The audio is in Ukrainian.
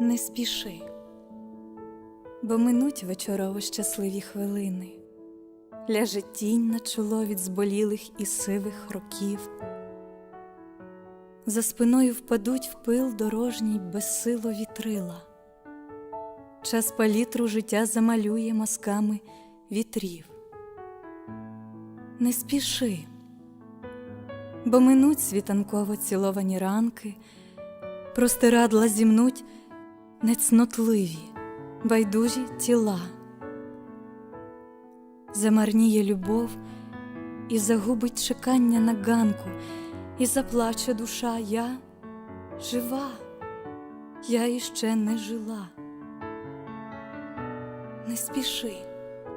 Не спіши, бо минуть вечорово щасливі хвилини, ляже тінь на чоло від зболілих і сивих років. За спиною впадуть в пил дорожній безсило вітрила. Час палітру життя замалює мазками вітрів. Не спіши, бо минуть світанково ціловані ранки, простирадла зімнуть нецнотливі, байдужі тіла. Замарніє любов і загубить чекання на ганку, і заплаче душа я жива, я іще не жила. Не спіши,